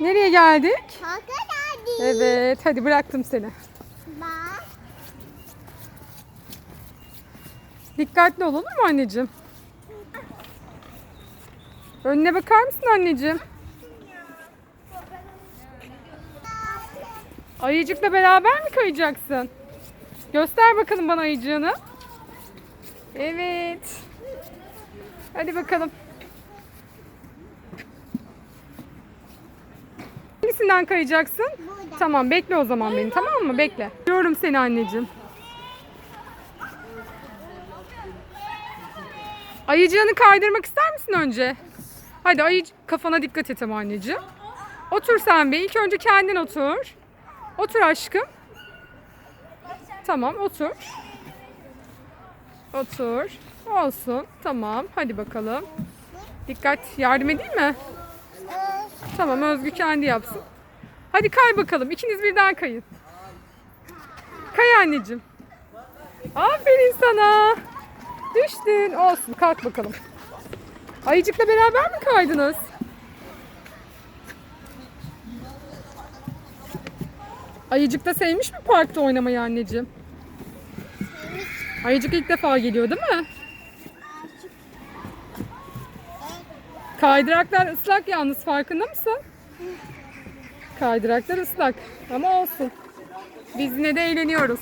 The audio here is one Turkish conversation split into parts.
Nereye geldik? Parka geldik. Evet hadi bıraktım seni. Bak. Dikkatli ol olur mu anneciğim? Önüne bakar mısın anneciğim? Ayıcıkla beraber mi kayacaksın? Göster bakalım bana ayıcığını. Evet. Hadi bakalım. Hangisinden kayacaksın? Burada. Tamam bekle o zaman beni tamam mı? Bekle. Görüyorum seni anneciğim. Ayıcığını kaydırmak ister misin önce? Hadi ayı kafana dikkat et ama anneciğim. Otur sen bir. İlk önce kendin otur. Otur aşkım. Tamam otur. Otur. Olsun. Tamam. Hadi bakalım. Dikkat. Yardım edeyim mi? Tamam Özgü kendi yapsın. Hadi kay bakalım. İkiniz birden kayın. Kay anneciğim. Aferin sana. Düştün. Olsun. Kalk bakalım. Ayıcıkla beraber mi kaydınız? Ayıcık da sevmiş mi parkta oynamayı anneciğim? Ayıcık ilk defa geliyor değil mi? Kaydıraklar ıslak yalnız farkında mısın? Kaydıraklar ıslak ama olsun. Biz yine de eğleniyoruz.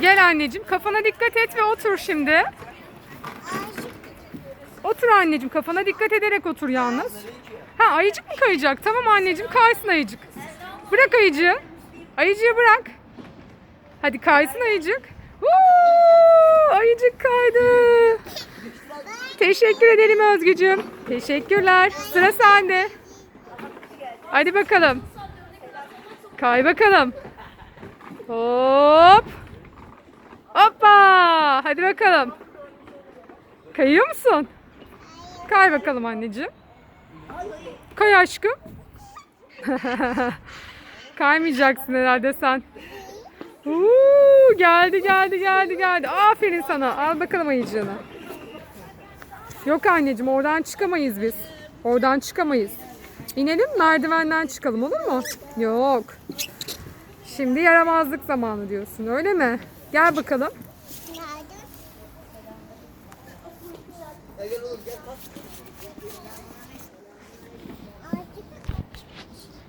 Gel anneciğim kafana dikkat et ve otur şimdi. Otur anneciğim kafana dikkat ederek otur yalnız. Ha ayıcık mı kayacak? Tamam anneciğim kaysın ayıcık. Bırak ayıcığı. Ayıcığı bırak. Hadi kaysın ayıcık. Woo! Ayıcık kaydı. Teşekkür ederim Özgücüm. Teşekkürler. Sıra sende. Hadi bakalım. Kay bakalım. Hop. Hoppa. Hadi bakalım. Kayıyor musun? Kay bakalım anneciğim. Kay aşkım. Kaymayacaksın herhalde sen. Uuu, geldi geldi geldi geldi. Aferin sana. Al bakalım ayıcığını. Yok anneciğim oradan çıkamayız biz. Oradan çıkamayız. İnelim merdivenden çıkalım olur mu? Yok. Şimdi yaramazlık zamanı diyorsun öyle mi? Gel bakalım.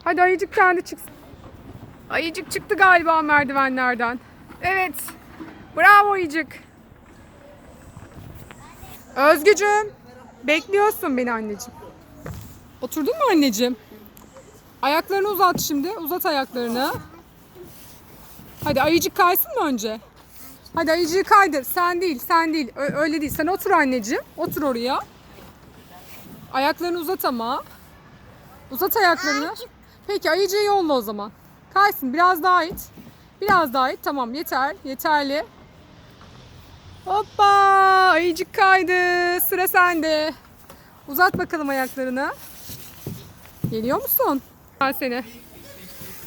Hadi ayıcık kendi çıksın. Ayıcık çıktı galiba merdivenlerden. Evet. Bravo ayıcık. Özgücüm. Bekliyorsun beni anneciğim. Oturdun mu anneciğim? Ayaklarını uzat şimdi. Uzat ayaklarını. Hadi ayıcık kaysın mı önce? Hadi ayıcığı kaydır. Sen değil, sen değil. Ö- öyle değil. Sen otur anneciğim. Otur oraya. Ayaklarını uzat ama. Uzat ayaklarını. Peki ayıcığı yolla o zaman. Kaysın biraz daha it. Biraz daha it. Tamam yeter. Yeterli. Hoppa! Ayıcık kaydı. Sıra sende. Uzat bakalım ayaklarını. Geliyor musun? Ben seni.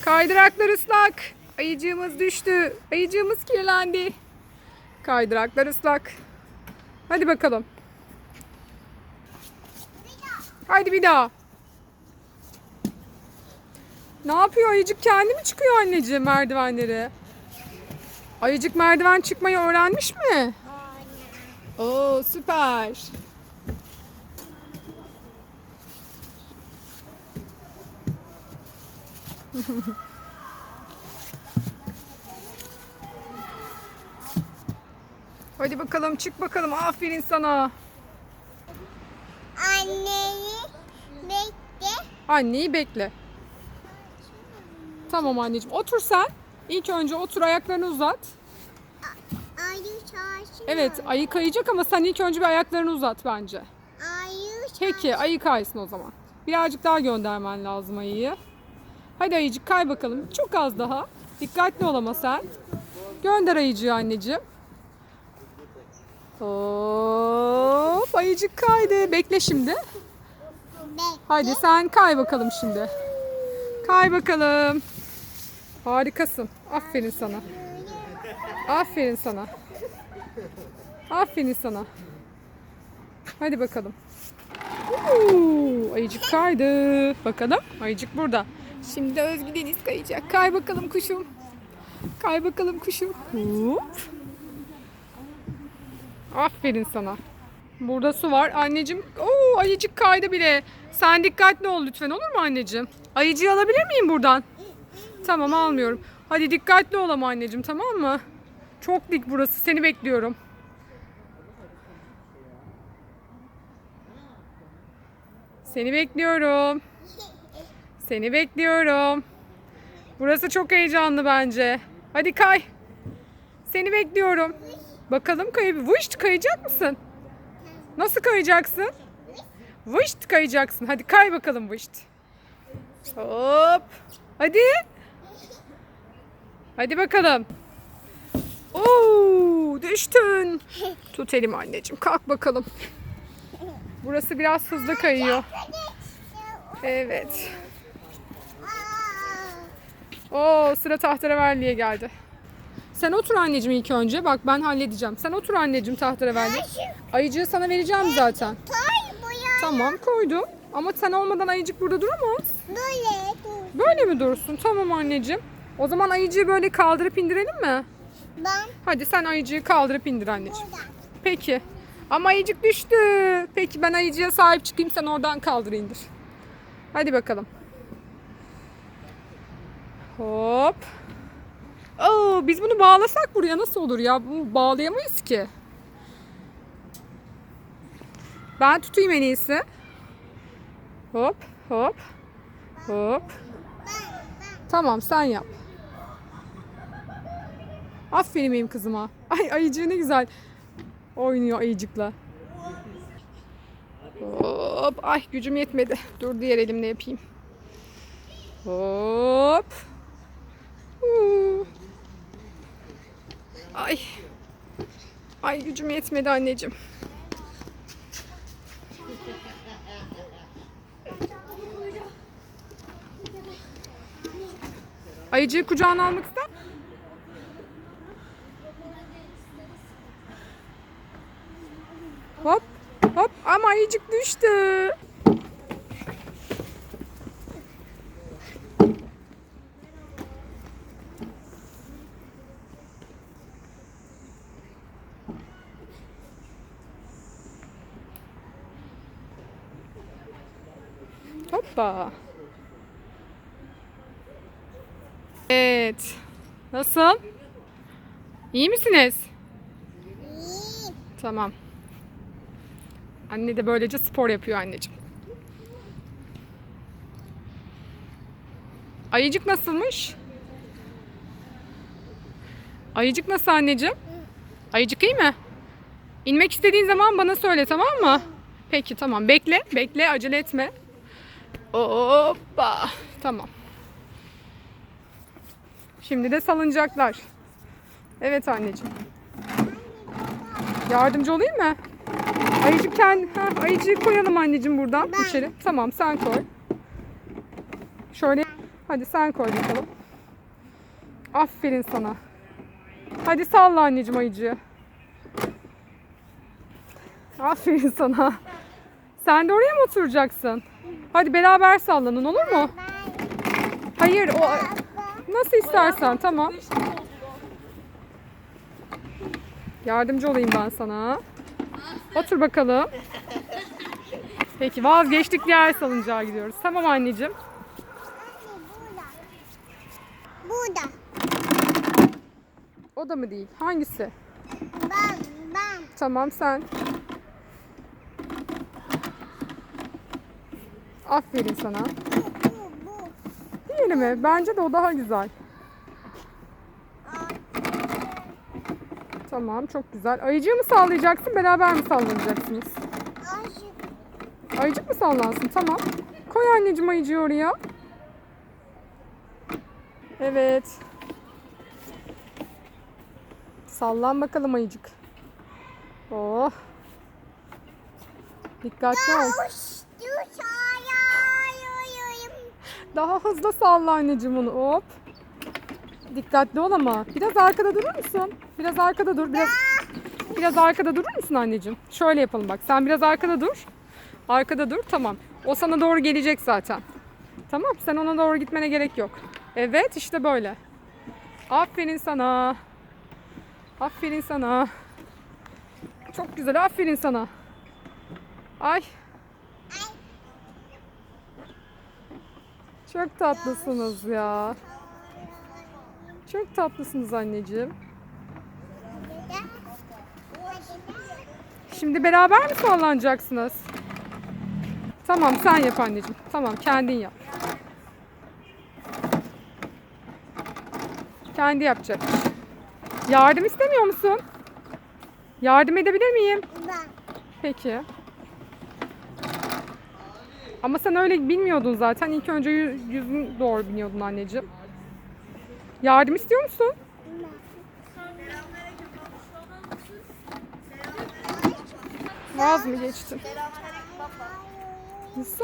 Kaydıraklar ıslak. Ayıcığımız düştü. Ayıcığımız kirlendi. Kaydıraklar ıslak. Hadi bakalım. Haydi bir daha. Ne yapıyor ayıcık kendi mi çıkıyor anneciğim merdivenleri? Ayıcık merdiven çıkmayı öğrenmiş mi? Oo süper. Hadi bakalım çık bakalım aferin sana. Anneyi bekle. Anneyi bekle. Tamam anneciğim otur sen. İlk önce otur ayaklarını uzat. Ayı çarşı. Evet ayı kayacak ama sen ilk önce bir ayaklarını uzat bence. Ayı. Peki ayı kaysın o zaman. Birazcık daha göndermen lazım ayıyı. Hadi ayıcık kay bakalım. Çok az daha. Dikkatli ol ama sen. Gönder ayıcığı anneciğim. Hop ayıcık kaydı. Bekle şimdi. Bekle. Hadi sen kay bakalım şimdi. Kay bakalım. Harikasın. Aferin sana. Aferin sana. Aferin sana. Hadi bakalım. Uuu, ayıcık kaydı. Bakalım. Ayıcık burada. Şimdi Özgü Deniz kayacak. Kay bakalım kuşum. Kay bakalım kuşum. Hop. Aferin sana. Burada su var. Anneciğim, oo ayıcık kaydı bile. Sen dikkatli ol lütfen olur mu anneciğim? Ayıcığı alabilir miyim buradan? Tamam almıyorum. Hadi dikkatli ol ama anneciğim tamam mı? Çok dik burası. Seni bekliyorum. Seni bekliyorum. Seni bekliyorum. Burası çok heyecanlı bence. Hadi kay. Seni bekliyorum. Bakalım kay Vışt kayacak mısın? Nasıl kayacaksın? Vışt kayacaksın. Hadi kay bakalım vışt. Hop. Hadi. Hadi bakalım. Oo, düştün. Tut elimi anneciğim. Kalk bakalım. Burası biraz hızlı kayıyor. Evet. Oo, sıra tahterevalliye geldi. Sen otur anneciğim ilk önce. Bak ben halledeceğim. Sen otur anneciğim tahterevalli. Ayıcığı sana vereceğim zaten. Tamam koydum. Ama sen olmadan ayıcık burada duramaz. Böyle. Böyle mi dursun? Tamam anneciğim. O zaman ayıcığı böyle kaldırıp indirelim mi? Ben Hadi sen ayıcığı kaldırıp indir anneciğim. burada. Peki. Ama ayıcık düştü. Peki ben ayıcıya sahip çıkayım sen oradan kaldır indir. Hadi bakalım. Hop. Oo, biz bunu bağlasak buraya nasıl olur ya? Bunu bağlayamayız ki. Ben tutayım en iyisi. Hop, hop, hop. Tamam sen yap. Aferin benim kızıma. Ay ayıcığı ne güzel oynuyor ayıcıkla. Hop. Ay gücüm yetmedi. Dur diğer elimle yapayım. Hop. Ay. Ay gücüm yetmedi anneciğim. Ayıcığı kucağına almak ister Hop hop ama ayıcık düştü. Hoppa. Evet. Nasıl? İyi misiniz? İyi. Tamam. Anne de böylece spor yapıyor anneciğim. Ayıcık nasılmış? Ayıcık nasıl anneciğim? Ayıcık iyi mi? İnmek istediğin zaman bana söyle tamam mı? Peki tamam. Bekle. Bekle. Acele etme. Hoppa. Tamam. Şimdi de salıncaklar. Evet anneciğim. Yardımcı olayım mı? Ayıcık kendi, ayıcığı koyalım anneciğim buradan Ben. içeri. Tamam sen koy. Şöyle, hadi sen koy bakalım. Aferin sana. Hadi salla anneciğim ayıcığı. Aferin sana. Sen de oraya mı oturacaksın? Hadi beraber sallanın olur mu? Hayır o nasıl istersen tamam. Yardımcı olayım ben sana. Otur bakalım. Peki vazgeçtik diğer salıncağa gidiyoruz. Tamam anneciğim. Burada. O da mı değil? Hangisi? Ben ben. Tamam sen. Aferin sana. Bu bu bu. Diğeri mi? Bence de o daha güzel. Tamam çok güzel. Ayıcığı mı sallayacaksın beraber mi sallanacaksınız? Aşık. Ayıcık mı sallansın? Tamam. Koy anneciğim ayıcığı oraya. Evet. Sallan bakalım ayıcık. Oh. Dikkatli ol. Daha hızlı salla anneciğim onu. Hop. Dikkatli ol ama. Biraz arkada durur musun? Biraz arkada dur. Biraz Biraz arkada durur musun anneciğim? Şöyle yapalım bak. Sen biraz arkada dur. Arkada dur. Tamam. O sana doğru gelecek zaten. Tamam. Sen ona doğru gitmene gerek yok. Evet işte böyle. Aferin sana. Aferin sana. Çok güzel. Aferin sana. Ay. Çok tatlısınız ya. Çok tatlısınız anneciğim. Şimdi beraber mi sallanacaksınız? Tamam sen yap anneciğim. Tamam kendin yap. Kendi yapacak. Yardım istemiyor musun? Yardım edebilir miyim? Ben. Peki. Ama sen öyle bilmiyordun zaten. İlk önce yü- yüzün doğru biniyordun anneciğim. Yardım istiyor musun? Vaz mı geçtin?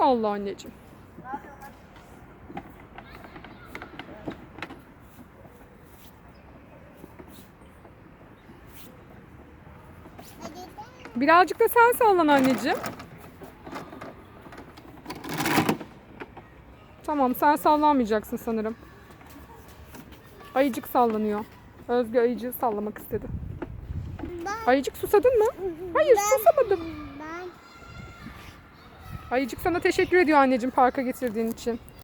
Ol anneciğim. Birazcık da sen sallan anneciğim. Tamam sen sallanmayacaksın sanırım. Ayıcık sallanıyor. Özge ayıcığı sallamak istedi. Ayıcık susadın mı? Hayır Ben- susamadım. Ben. Ayıcık sana teşekkür ediyor anneciğim parka getirdiğin için.